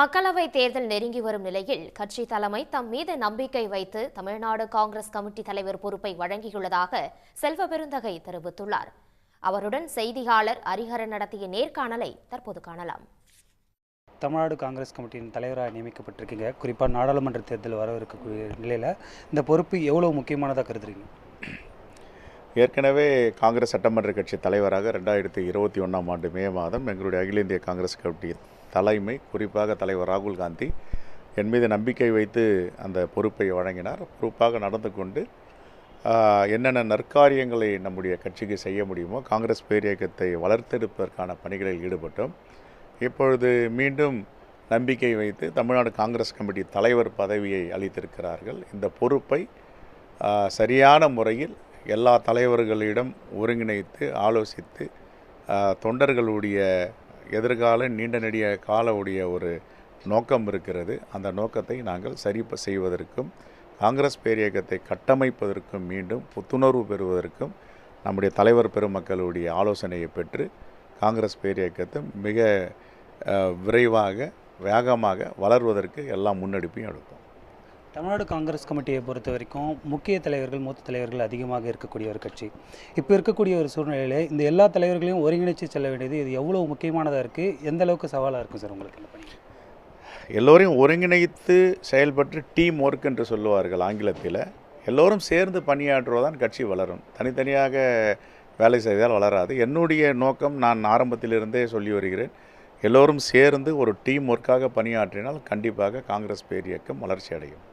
மக்களவை தேர்தல் நெருங்கி வரும் நிலையில் கட்சி தலைமை தம் மீது நம்பிக்கை வைத்து தமிழ்நாடு காங்கிரஸ் கமிட்டி தலைவர் பொறுப்பை வழங்கியுள்ளதாக செல்வ பெருந்தகை தெரிவித்துள்ளார். அவருடன் செய்தியாளர் ஹரிஹரன் நடத்திய நேர்காணலை தற்போது காணலாம். தமிழ்நாடு காங்கிரஸ் கமிட்டியின் தலைவராக நியமிக்கப்பட்டிருக்கீங்க. குறிப்பாக நாடாளுமன்ற தேர்தல் வரவிருக்கக்கூடிய நிலையில் இந்த பொறுப்பு எவ்வளோ முக்கியமானதாக கருதுறீங்க? ஏற்கனவே காங்கிரஸ் சட்டமன்ற கட்சி தலைவராக ரெண்டாயிரத்தி இருபத்தி ஒன்றாம் ஆண்டு மே மாதம் எங்களுடைய அகில இந்திய காங்கிரஸ் கமிட்டி தலைமை குறிப்பாக தலைவர் ராகுல் காந்தி என் மீது நம்பிக்கை வைத்து அந்த பொறுப்பை வழங்கினார். பொறுப்பாக நடந்து கொண்டு என்னென்ன நற்காரியங்களை நம்முடைய கட்சிக்கு செய்ய முடியுமோ காங்கிரஸ் பேரியக்கத்தை வளர்த்தெடுப்பதற்கான பணிகளில் ஈடுபட்டோம். இப்பொழுது மீண்டும் நம்பிக்கை வைத்து தமிழ்நாடு காங்கிரஸ் கமிட்டி தலைவர் பதவியை அளித்திருக்கிறார்கள். இந்த பொறுப்பை சரியான முறையில் எல்லா தலைவர்களிடம் ஒருங்கிணைத்து ஆலோசித்து தொண்டர்களுடைய எதிர்கால நீண்ட நெடிய கால உடைய ஒரு நோக்கம் இருக்கிறது. அந்த நோக்கத்தை நாங்கள் சரி செய்வதற்கும் காங்கிரஸ் பேரியக்கத்தை கட்டமைப்பதற்கும் மீண்டும் புத்துணர்வு பெறுவதற்கும் நம்முடைய தலைவர் பெருமக்களுடைய ஆலோசனையை பெற்று காங்கிரஸ் பேரியக்கத்தை மிக விரைவாக வேகமாக வளர்வதற்கு எல்லா முன்னெடுப்பையும் எடுப்போம். தமிழ்நாடு காங்கிரஸ் கமிட்டியை பொறுத்த வரைக்கும் முக்கிய தலைவர்கள் மூத்த தலைவர்கள் அதிகமாக இருக்கக்கூடிய ஒரு கட்சி. இப்போ இருக்கக்கூடிய ஒரு சூழ்நிலையில் இந்த எல்லா தலைவர்களையும் ஒருங்கிணைச்சு செல்ல வேண்டியது இது எவ்வளோ முக்கியமானதாக இருக்குது எந்த அளவுக்கு சவாலாக இருக்கும் சார் உங்களுக்கு எல்லோரையும் ஒருங்கிணைத்து செயல்பட்டு டீம் ஒர்க் என்று சொல்லுவார்கள் ஆங்கிலத்தில். எல்லோரும் சேர்ந்து பணியாற்றுவதான் கட்சி வளரும். தனித்தனியாக வேலை செய்தால் வளராது. என்னுடைய நோக்கம் நான் ஆரம்பத்திலிருந்தே சொல்லி வருகிறேன். எல்லோரும் சேர்ந்து ஒரு டீம் ஒர்க்காக பணியாற்றினால் கண்டிப்பாக காங்கிரஸ் பேரியக்கம் வளர்ச்சி அடையும்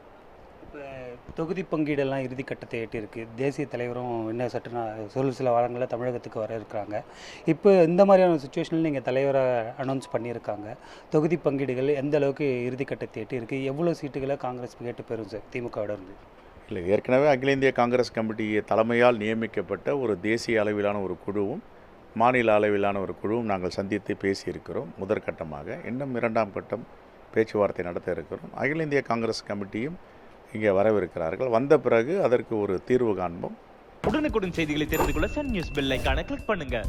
தொகுதி பங்கீடெல்லாம் இறுதி கட்டத்தை எட்டியிருக்கு. தேசிய தலைவரும் இன்னும் சற்று நா- ஒரு சில வாரங்களில் தமிழகத்துக்கு வர இருக்கிறாங்க. இப்போ இந்த மாதிரியான சுச்சுவேஷனில் நீங்கள் தலைவரை அனௌன்ஸ் பண்ணியிருக்காங்க. தொகுதி பங்கீடுகள் எந்த அளவுக்கு இறுதி கட்டத்தை எட்டியிருக்கு? எவ்வளோ சீட்டுகளை காங்கிரஸ் கேட்டு பெறும் சார் திமுகவோட இருந்து? இல்லை ஏற்கனவே அகில இந்திய காங்கிரஸ் கமிட்டி தலைமையால் நியமிக்கப்பட்ட ஒரு தேசிய அளவிலான ஒரு குழுவும் மாநில அளவிலான ஒரு குழுவும் நாங்கள் சந்தித்து பேசியிருக்கிறோம். முதற்கட்டமாக இன்னும் இரண்டாம் கட்டம் பேச்சுவார்த்தை நடத்த இருக்கிறோம். அகில இந்திய காங்கிரஸ் கமிட்டியும் இங்கே வரவிருக்கிறார்கள். வந்த பிறகு அதற்கு ஒரு தீர்வு காண்போம். உடனுக்குடன் செய்திகளை தெரிந்து கொள்ள சன் நியூஸ் பெல் ஐக்கான கிளிக் பண்ணுங்கள்